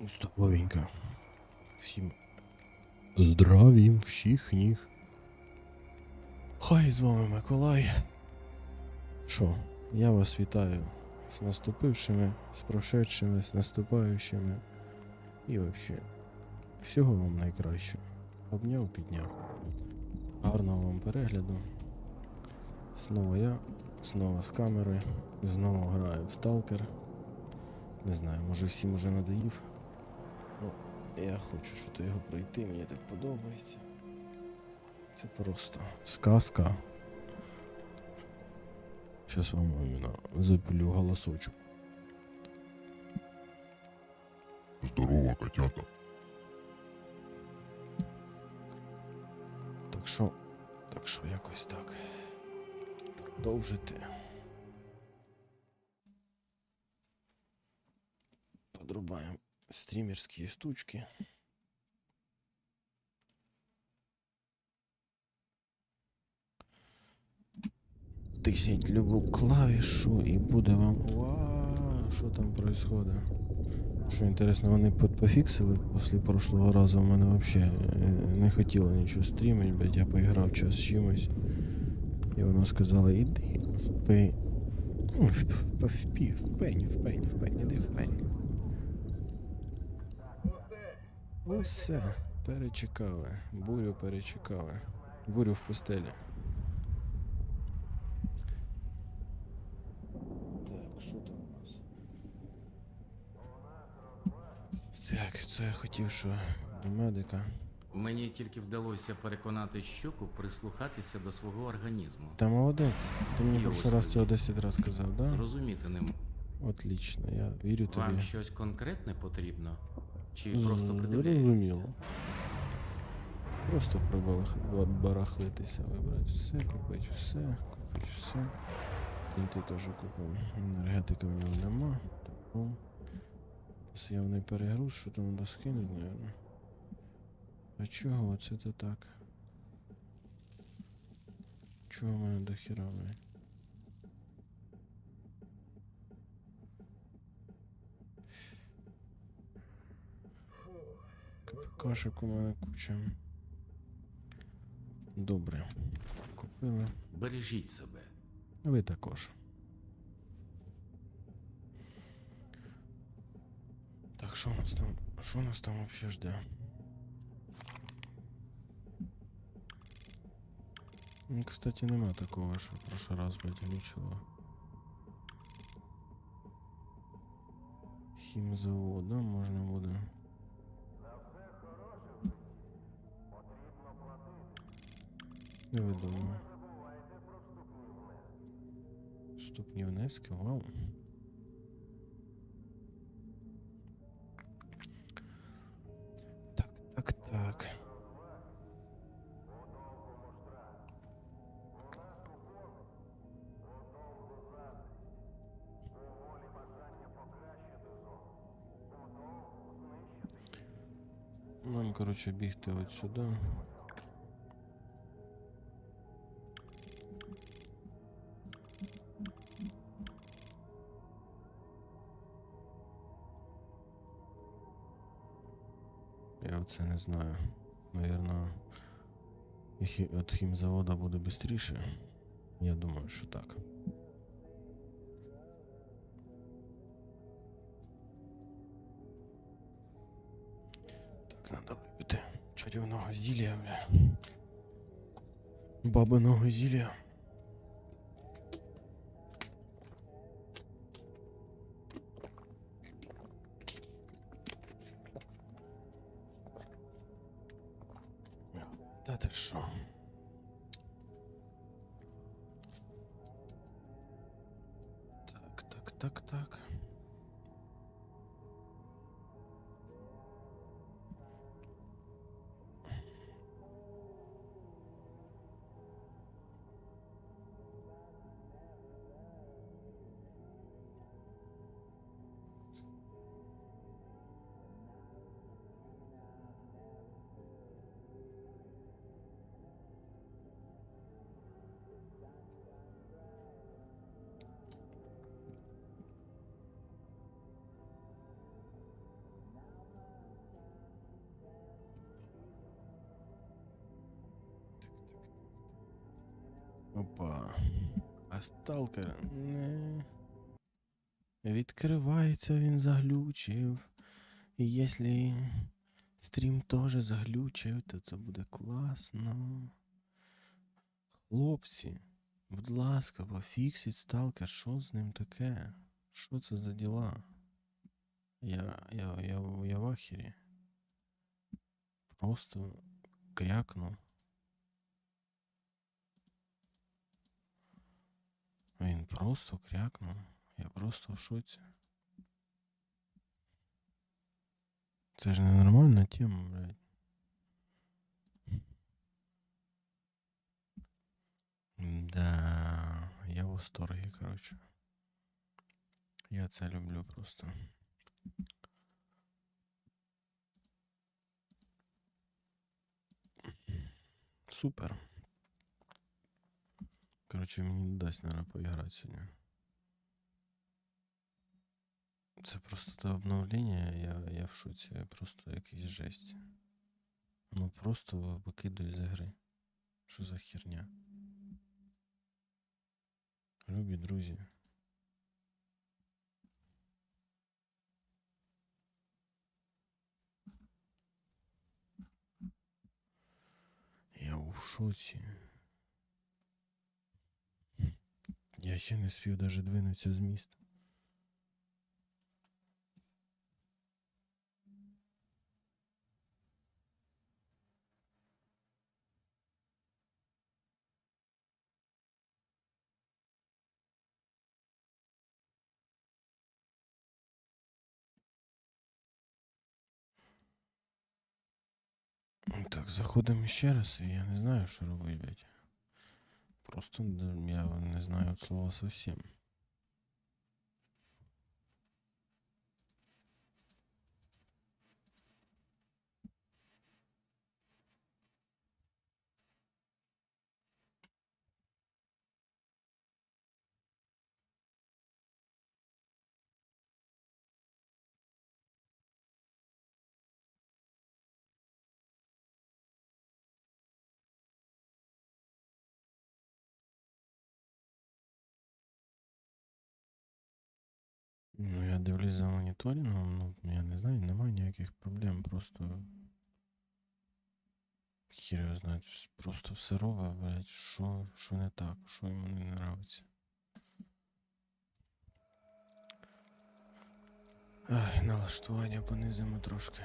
Здоровенько. Всім здраві всіх ніг. Хай з вами Миколай. Що, я вас вітаю з наступившими, з прошедшими, з наступаючими. І взагалі, всього вам найкращого. Обняв, підняв. Гарного вам перегляду. Знову я, знову з камерою, знову граю в Сталкер. Не знаю, може всім уже надоїв. Я хочу що то його пройти, мені так подобається. Це просто сказка. Зараз вам іменно запилю голосочок. Здорово, котята. Так що, так що якось так. Продовжити. Подрубаємо стрімерські штучки. Тисніть любу клавішу і буде вам. Вау, що там происходит? Що інтересно, вони пофіксили після прошлого разу. У мене взагалі не хотіло нічого стрімити, блядь, я поіграв час з чимось. І воно сказало, іди в пень. Ну, в пень, в пень, в пень, іди в пень. Усе, перечекали. Бурю перечекали. Бурю в пустелі. Так, що там у нас? Так, це я хотів, що до медика. Мені тільки вдалося переконати щуку прислухатися до свого організму. Та молодець. Ти мені перший раз цього 10 разів сказав, да? Зрозуміти не можу. Отлично, я вірю тобі. Вам щось конкретне потрібно? Чи просто придивляєтеся? Зрозуміло. Просто пробарахлитися, вибрати все, купити все, купити все. І ти теж купив. Енергетика в нього нема. Тому явний перегруз, що там треба скинути, мабуть. А чого оце то так? Чого в мене до хіра, блядь? Кашек у мене куча. Добре. Купили. Бережіть себе. Ви також. Так, що у нас там? Що у нас там взагалі жде? Ну, Кстати, нема такого, що в прошлый раз, блядь, глючило. Хімзавод, да, можна буде. Невідомо. Вступні внески, вау. Так, так, так. Нам, коротше, бігти от сюди. не знаю. Наверно, від хімзавода буде швидше. Я думаю, що так. Так, надо випити чарівного зілля, бля. Бабиного зілля. Так, так, Опа. А сталкер не. Відкривається, він заглючив. І якщо стрім теж заглючив, то це буде класно. Хлопці, будь ласка, пофіксіть сталкер, що з ним таке? Що це за діла? Я, я, я, я в ахері. Просто крякну. Він просто крякнув. Я просто в шоці. Це ж ненормальна тема, блядь. Да, я в восторге, короче. Я це люблю просто. Супер. Короче, мені не дасть, наверное, поіграти сьогодні. Це просто те обновлення, я, я в шоці, просто якийсь жесть. Ну просто викидує з ігри. Що за херня? Любі друзі. Я у шоці. Я ще не спів даже двинутися з міста. Так, заходимо ще раз, і я не знаю, що робити, блядь. Просто я не знаю от слова совсем. Ну, я дивлюсь за моніторингом, ну, я не знаю, немає ніяких проблем, просто. Хір його знає, просто все рове, блядь, що, що не так, що йому не нравиться. Ай, налаштування понизимо трошки.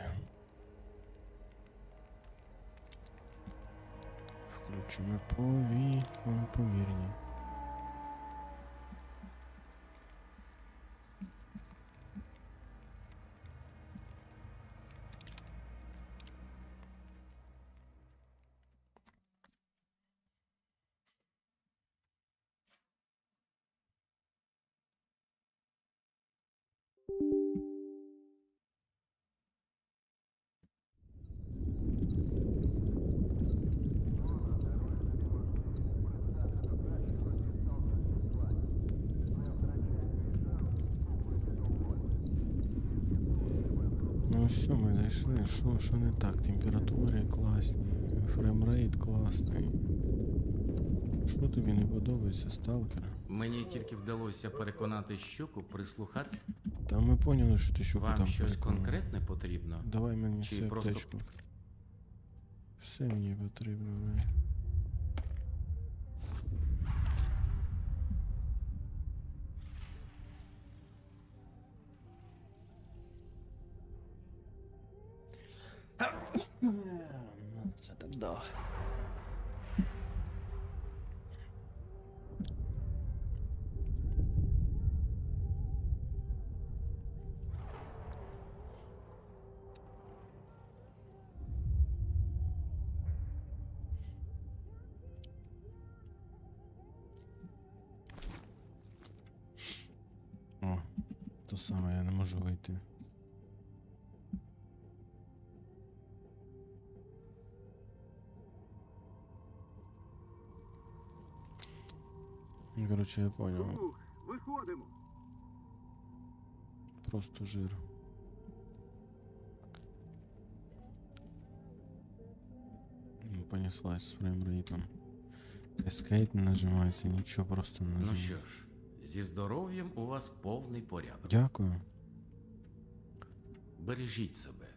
Включимо пові... по- помірні. Ну все, ми зайшли. Що, що не так? Температури класні, фреймрейт класний. Що тобі не подобається, сталкер? Мені тільки вдалося переконати щуку прислухати. Та ми поняли, що ти що Вам там щось переконав. конкретне потрібно? Давай мені Чи все просто- аптечку. Все мені потрібно. Ну, Це так да. То саме, я не можу вийти. Короче, я понял. Виходимо. Просто жир. Ну, Понеслась с фреймрейтом. Escape не нажимається, нічого просто не Ну що ж, зі здоров'ям у вас повний порядок. Дякую. Бережіть себе.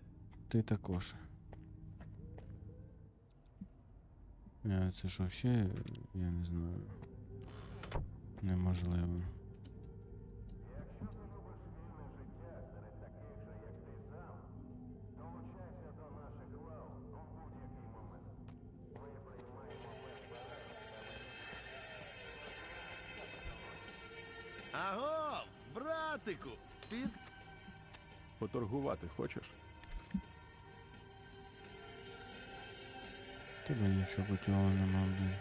Ти також. Е, Це ж взагалі, я не знаю. Неможливо. Братику, під Поторгувати хочеш? Тебе нічого путього нема, блін.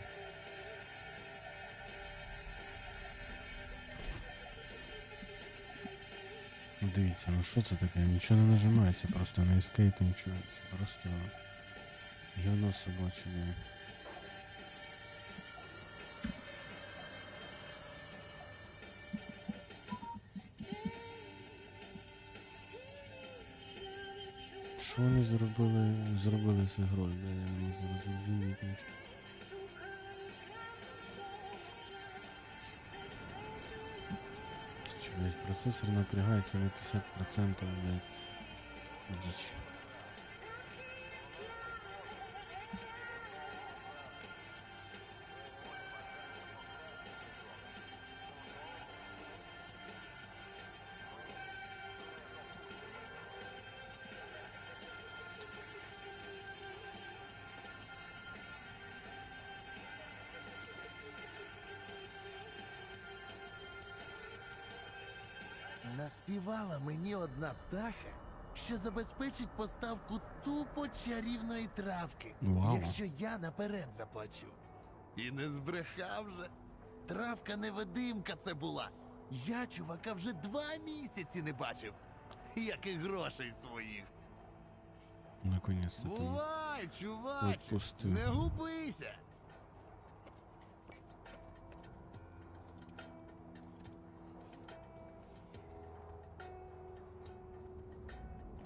Ну, Дивіться, ну що це таке? Нічого не нажимається, просто на escape нічого. Це просто гівно собаче. Зробили, зробили з ігрою? бля, Я не можу зрозуміти нічого. Блять, процесор напрягається на 50%, блять. Дичь. Наспівала мені одна птаха, що забезпечить поставку тупо чарівної травки, Вау. якщо я наперед заплачу. І не збрехав же. Травка невидимка це була. Я чувака вже два місяці не бачив. Як і грошей своїх. Наконец-то Бувай, чуваче! відпустив. Не губися!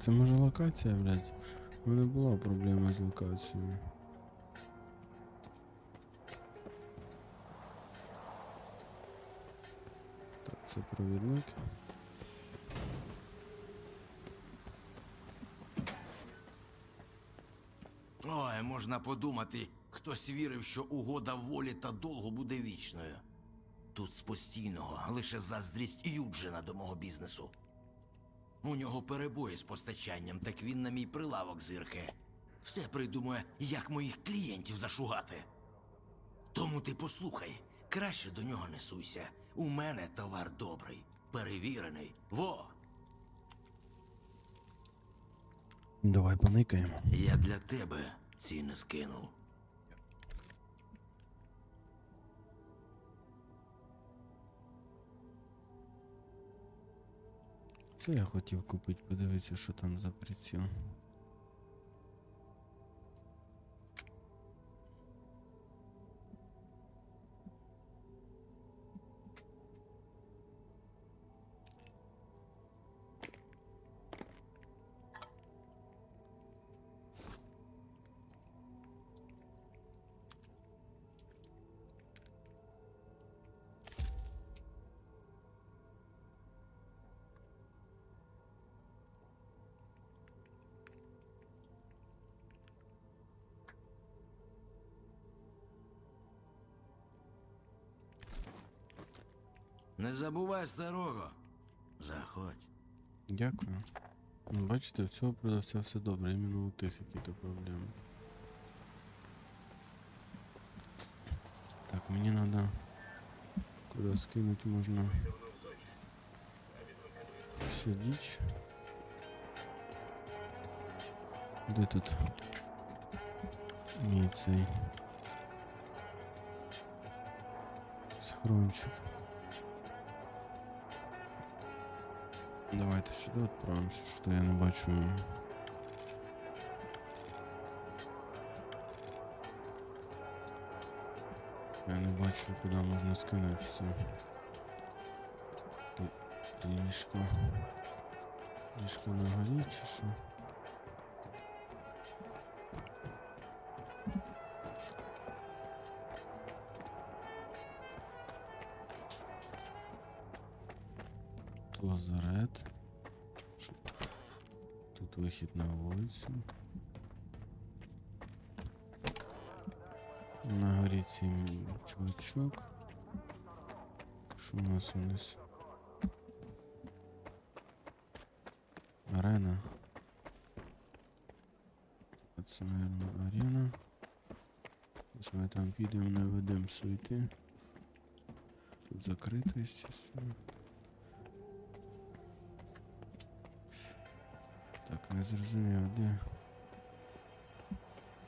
Це може локація, блядь. У мене була проблема з локацією. Так, це провідник. Ой, можна подумати, хтось вірив, що угода волі та долгу буде вічною. Тут з постійного лише заздрість Юджина до мого бізнесу. У нього перебої з постачанням, так він на мій прилавок зиркає. Все придумує, як моїх клієнтів зашугати. Тому ти послухай, краще до нього не суйся. У мене товар добрий, перевірений. Во! Давай поникаємо. Я для тебе ціни скинув. Я хотів купити, подивитися, що там за приціл. Не забувай старого. Заходь. Дякую. Ну, Бачите, в цього продавця все добре, іменно у тих які-то проблеми. Так, мені треба куди скинути можна. Вся діч. Де тут мій цей схрончик? Давайте сюди відправимося, що то я не бачу. Я не бачу, куди можна скинути все. Тут Ліжко. Ліжко на горі чи що? вихід на вулицю. На горі цей м, чувачок. Що у нас вниз? Арена. Це, наверное, арена. Ось ми там підемо, не ведемо суети. Тут закрито, естественно. не зрозумів, де.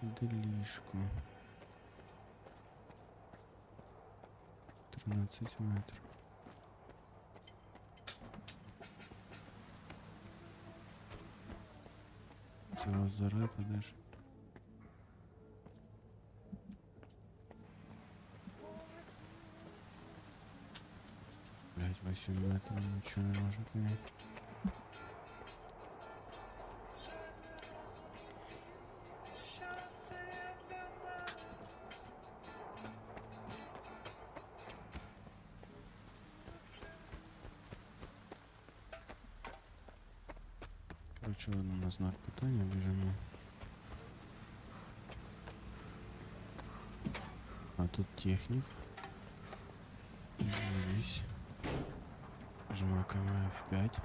Де ліжко? 13 метрів. Це лазарет, а де ж? Блять, 8 метров, ничего не можем понять. Знак питання біжимо. А тут технік. Дивись. Жмакаємо F5.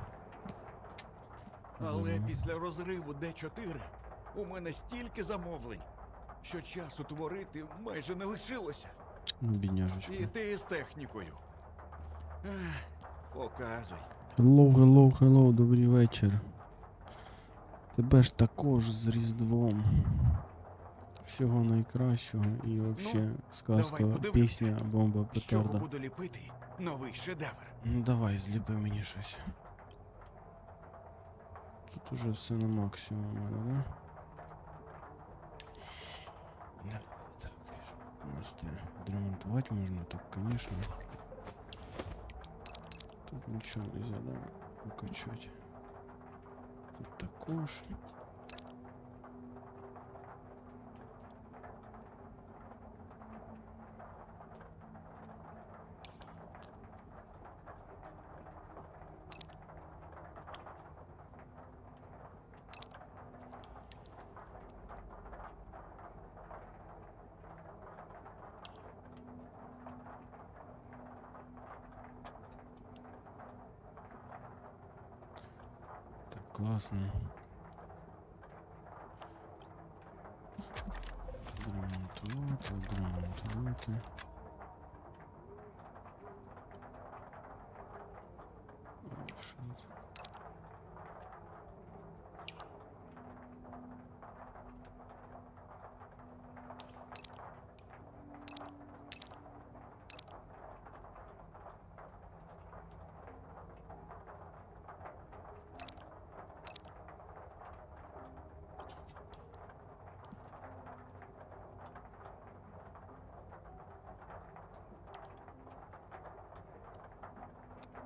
Але Ага. після розриву Д4 у мене стільки замовлень, що часу творити майже не лишилося. Ну, бідняжечка. І ти з технікою. Ех, показуй. Hello, hello, hello, добрий вечір. Тебе ж також з Різдвом. Всього найкращого і вообще сказка, подивимося. пісня, бомба, З чого петарда. буду ліпити новий шедевр. Ну давай, зліпи мені щось. Тут уже все на максимум у мене, да? Да. Так, що у нас те відремонтувати можна, так, конечно. Тут нічого нельзя, да, покачати. Тут також. Так, класно. Відремонтувати,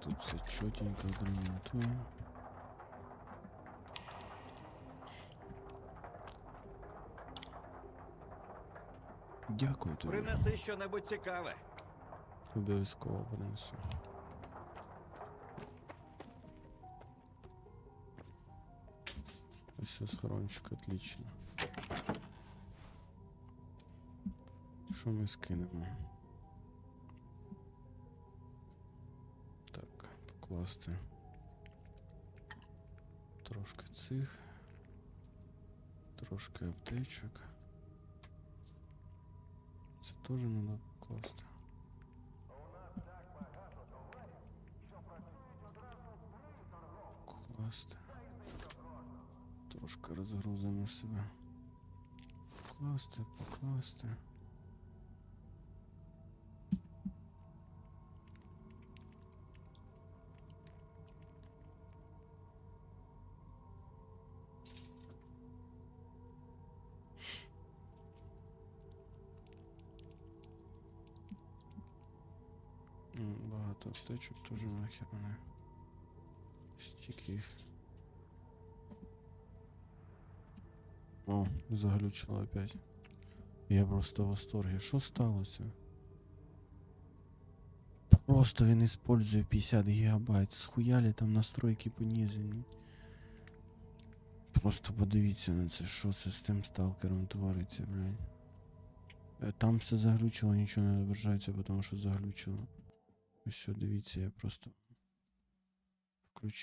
Тут все чотенько відремонтуємо. Дякую тобі. Принеси щонебудь цікаве. Обов'язково принесу. Все схорончик, отлично. Що ми скинемо? Покласти. Трошки цих. Трошки аптечок. Це теж треба покласти. Покласти. Трошки розгрузимо себе. Покласти, покласти. Багато аптечок теж нахер мене. Стільки. О, заглючило опять. Я просто в восторге. Що сталося? Просто він использує 50 гігабайт. Схуялі там настройки понизені. Просто подивіться на це, що це з тим сталкером твориться, блядь. Е, Там все заглючило, нічого не відображається, тому що заглючило. Ось дивіться, я просто